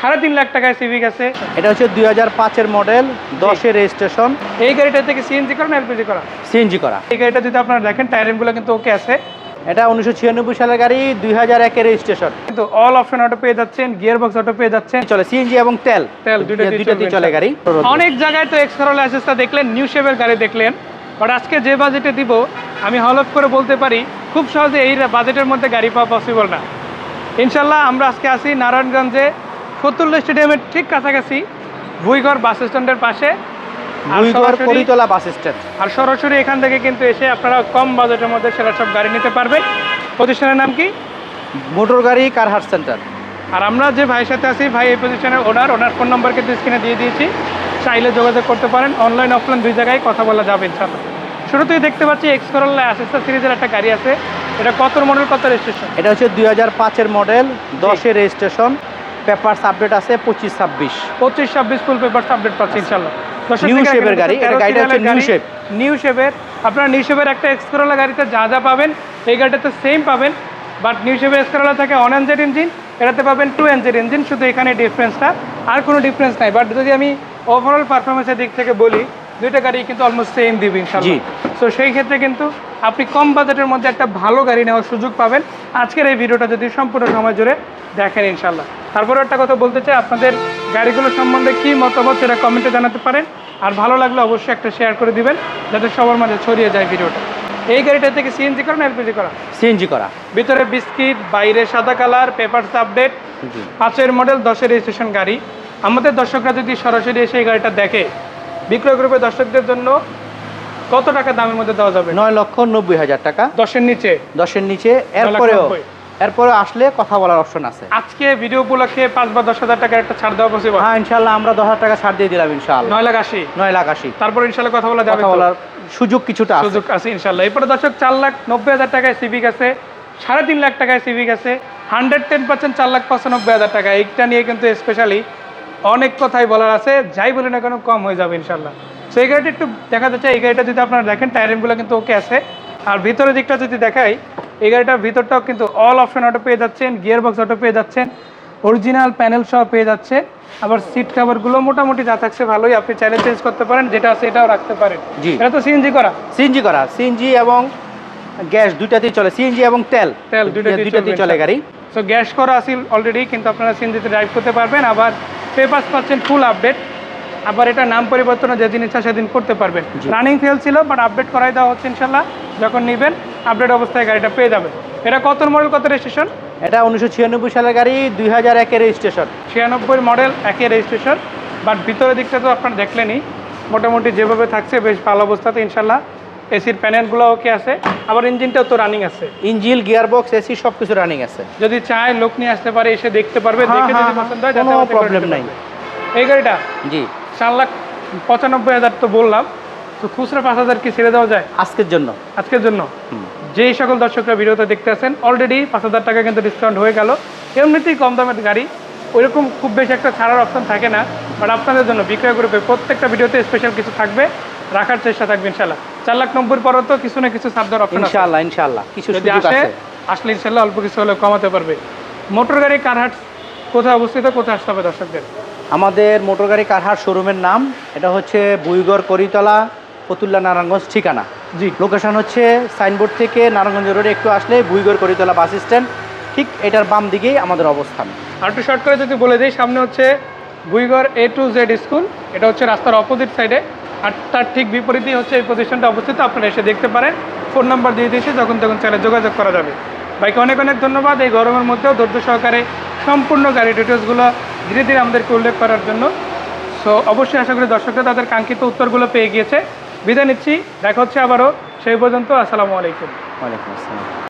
সাড়ে তিন লাখ টাকায় সিভিক আছে। এটা হচ্ছে দুই হাজার পাঁচের মডেল দশের রেজিস্ট্রেশন এই গাড়িটা থেকে সিএনজি করা না এলপিজি করা? সিএনজি করা। এই গাড়িটা যদি আপনারা দেখেন টায়ারিংগুলো কিন্তু ওকে আছে। এটা উনিশশো ছিয়ানব্বই সালের গাড়ি দুই হাজার একের রেজিস্ট্রেশন কিন্তু অল অপশন অটো পেয়ে যাচ্ছেন গিয়ার বক্স অটো পেয়ে যাচ্ছেন। চলে সিএনজি এবং তেল। তেল দুইটাতেই চলবে চলে গাড়ি। অনেক জায়গায় তো এক্স করোলা অ্যাসেসটা দেখলেন নিউ শেপের গাড়ি দেখলেন। বাট আজকে যে বাজেটে দিব আমি হলফ করে বলতে পারি খুব সহজে এই বাজেটের মধ্যে গাড়ি পাওয়া পসিবল না। ইনশাল্লাহ আমরা আজকে আসি নারায়ণগঞ্জে ফতুল্লা স্টেডিয়ামের ঠিক কাছাকাছি ভুইগড় বাস স্ট্যান্ডের পাশে। Bus stand. আর সরাসরি এখান থেকে কিন্তু এসে আপনারা কম বাজেটের মধ্যে সেরা সব গাড়ি নিতে পারবেন প্রতিষ্ঠানের নাম কি? মোটর গাড়ি কারহাট সেন্টার আর আমরা যে ভাইয়ের সাথে আছি ভাই এই প্রতিষ্ঠানের ওনার ওনার ফোন নাম্বার কিন্তু স্ক্রিনে দিয়ে দিয়েছি। চাইলে যোগাযোগ করতে পারেন অনলাইন অফলাইন দুই জায়গায় কথা বলা যাবে ইনশাল্লাহ শুরুতেই দেখতে পাচ্ছি এক্স করোলা অ্যাসেসা সিরিজের একটা গাড়ি আছে। এটা কত মডেল কত রেজিস্ট্রেশন এটা হচ্ছে দুই হাজার পাঁচের মডেল দশের রেজিস্ট্রেশন পেপারস আপডেট আছে পঁচিশ ছাব্বিশ। পঁচিশ ছাব্বিশ ফুল পেপার আপডেট পাচ্ছি ইনশাল্লাহ New shape গাড়ি, এটা গাড়িটা হচ্ছে new shape। নিউ শেপের আপনারা নিউ শেপের একটা এক্সকরোলা গাড়িতে যা যা পাবেন এই গাড়িটাতে সেম পাবেন। বাট নিউ শেপের এক্সকরোলা থাকে অন এনজেড ইঞ্জিন এটাতে পাবেন টু এনজেড ইঞ্জিন শুধু এখানে ডিফারেন্সটা আর কোনো ডিফারেন্স নাই। বাট যদি আমি ওভারঅল পারফরমেন্সের দিক থেকে বলি দুইটা গাড়ি কিন্তু অলমোস্ট সেম দিবে ইনশাল্লাহ সো সেই ক্ষেত্রে কিন্তু আপনি কম বাজেটের মধ্যে একটা ভালো গাড়ি নেওয়ার সুযোগ পাবেন। আজকের এই ভিডিওটা যদি সম্পূর্ণ সময় জুড়ে দেখেন ইনশাল্লাহ তারপরে একটা কথা বলতে চাই আপনাদের গাড়িগুলো সম্বন্ধে কী মতামত সেটা কমেন্টে জানাতে পারেন। আর ভালো লাগলে অবশ্যই একটা শেয়ার করে দিবেন যাতে সবার মাঝে ছড়িয়ে যায় ভিডিওটা। এই গাড়িটা থেকে সিএনজি করা না এলপিজি করা? সিএনজি করা। ভিতরে বিস্কিট বাইরে সাদা কালার পেপারস আপডেট পাঁচের মডেল দশের রেজিস্ট্রেশন গাড়ি। আমাদের দর্শকরা যদি সরাসরি এসে এই গাড়িটা দেখে বিক্রয় গ্রুপের দর্শকদের জন্য কত টাকা দামের মধ্যে দেওয়া যাবে? নয় লক্ষ নব্বই হাজার টাকা। দশের নিচে? দশের নিচে। এরপরেও। এরপরে আসলে কথা বলার অপশন আছে। আজকে ভিডিও উপলক্ষে পাঁচ বা দশ হাজার টাকার একটা ছাড় দেওয়া পসিবল হ্যাঁ ইনশাল্লাহ আমরা দশ হাজার টাকা ছাড় দিয়ে দিলাম ইনশাল্লাহ নয় লাখ আশি? নয় লাখ আশি। তারপর ইনশাল্লাহ কথা বলা যাবে বলার সুযোগ কিছুটা আছে। সুযোগ আছে ইনশাল্লাহ এরপরে দর্শক চার লাখ নব্বই হাজার টাকায় সিভিক আছে সাড়ে তিন লাখ টাকায় সিভিক আছে হান্ড্রেড টেন পার্সেন্ট চার লাখ পঁচানব্বই হাজার টাকা এইটা নিয়ে কিন্তু স্পেশালি অনেক কথাই বলার আছে। যাই বলি না কেন কম হয়ে যাবে ইনশাল্লাহ সো এই গাড়িটা একটু দেখা যাচ্ছে এই গাড়িটা যদি আপনারা দেখেন টায়ারিংগুলো কিন্তু ওকে আছে। আর ভিতরের দিকটা যদি দেখাই এই গাড়িটার ভিতরটাও কিন্তু অল অপশন অটো পেয়ে যাচ্ছেন গিয়ার বক্স অটো পেয়ে যাচ্ছেন অরিজিনাল প্যানেল সহ পেয়ে যাচ্ছে আবার সিট কাভারগুলো মোটামুটি যা থাকছে ভালোই আপনি চাইলে চেঞ্জ করতে পারেন যেটা আছে এটাও রাখতে পারেন। জি। এটা তো সিএনজি করা? সিএনজি করা সিএনজি এবং গ্যাস দুইটাতেই চলে সিএনজি এবং তেল। তেল দুইটাতেই দুইটাতেই চলে গাড়ি। সো গ্যাস করা আছে অলরেডি কিন্তু আপনারা সিএনজিতে ড্রাইভ করতে পারবেন। আবার পেপার্স পাচ্ছেন ফুল আপডেট আবার এটা নাম পরিবর্তনও যেদিন ইচ্ছা সেদিন করতে পারবেন। রানিং ফেল ছিল বাট আপডেট করাই দেওয়া হচ্ছে ইনশাল্লাহ। যখন নেবেন আপডেট অবস্থায় গাড়িটা পেয়ে যাবেন। এটা কত মডেল কত রেজিস্ট্রেশন এটা উনিশশো ছিয়ানব্বই সালের গাড়ি দুই হাজার একের রেজিস্ট্রেশন ছিয়ানব্বই মডেল একই রেজিস্ট্রেশন বাট ভিতরের দিকটা তো আপনার দেখলেনই। মোটামুটি যেভাবে থাকছে বেশ ভালো অবস্থাতে ইনশাল্লাহ। এসির প্যানেলগুলো ওকে আছে। আবার ইঞ্জিনটাও তো রানিং আছে। ইঞ্জিন গিয়ার বক্স এসি সব কিছু রানিং আছে। যদি চায় লোক নিয়ে আসতে পারে এসে দেখতে পারবে হ্যাঁ, দেখে হ্যাঁ, যদি হ্যাঁ, পছন্দ হয় কোনো করে problem নিতে নাই। এই গাড়িটা? জি। চার লাখ পঁচানব্বই হাজার তো বললাম। তো খুচরা পাঁচ হাজার কি ছেড়ে দেওয়া যায়? আজকের জন্য। আজকের জন্য। যেই সকল দর্শকরা ভিডিওতে দেখতে আছেন অলরেডি পাঁচ হাজার টাকা কিন্তু ডিসকাউন্ট হয়ে গেল। এমনিতেই কম দামের গাড়ি ওইরকম খুব বেশি একটা ছাড়ার অপশন থাকে না। বাট আপনাদের জন্য বিক্রয় গ্রুপে প্রত্যেকটা ভিডিওতে স্পেশাল কিছু থাকবে রাখার চেষ্টা থাকবে ইনশাল্লাহ চার লাখ নব্বই পরও তো কিছু না কিছু ছাড় দেওয়ার অপশন আছে। ইনশাআল্লাহ ইনশাআল্লাহ। কিছু যদি আসে আসলে ইনশাল্লাহ অল্প কিছু হলেও কমাতে পারবে। মোটর গাড়ি কারহাট কোথায় অবস্থিত কোথায় আসতে হবে দর্শকদের? আমাদের মোটর গাড়ি কারহাট শোরুমের নাম এটা হচ্ছে বুইগড় করিতলা ফতুল্লা নারায়ণগঞ্জ ঠিকানা। জি। লোকেশন হচ্ছে সাইনবোর্ড থেকে নারায়ণগঞ্জ রোডে একটু আসলে বুইগড় করিতলা বাস স্ট্যান্ড ঠিক এটার বাম দিকেই আমাদের অবস্থান। আর একটু শর্ট করে যদি বলে দিই সামনে হচ্ছে বুইগড় এ টু জেড স্কুল এটা হচ্ছে রাস্তার অপোজিট সাইডে আর তার ঠিক বিপরীতেই হচ্ছে এই প্রতিষ্ঠানটা অবস্থিত আপনারা এসে দেখতে পারেন। ফোন নাম্বার দিয়ে দিয়েছি যখন তখন চাইলে যোগাযোগ করা যাবে। বাইকে অনেক অনেক ধন্যবাদ এই গরমের মধ্যেও ধৈর্য সহকারে সম্পূর্ণ গাড়ি ডিটেলসগুলো ধীরে ধীরে আমাদেরকে উল্লেখ করার জন্য। সো অবশ্যই আশা করি দর্শকরা তাদের কাঙ্ক্ষিত উত্তরগুলো পেয়ে গিয়েছে। বিদায় নিচ্ছি, দেখা হচ্ছে আবারও। সেই পর্যন্ত, আসসালামু আলাইকুম। ওয়ালাইকুম আসসালাম।